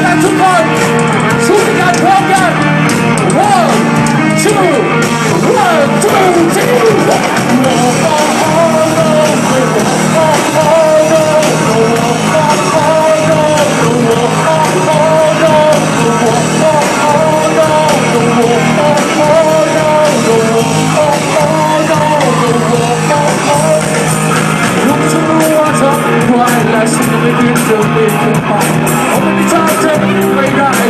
Gott anzubauen. Suche Gott, still live in the fight. Only the time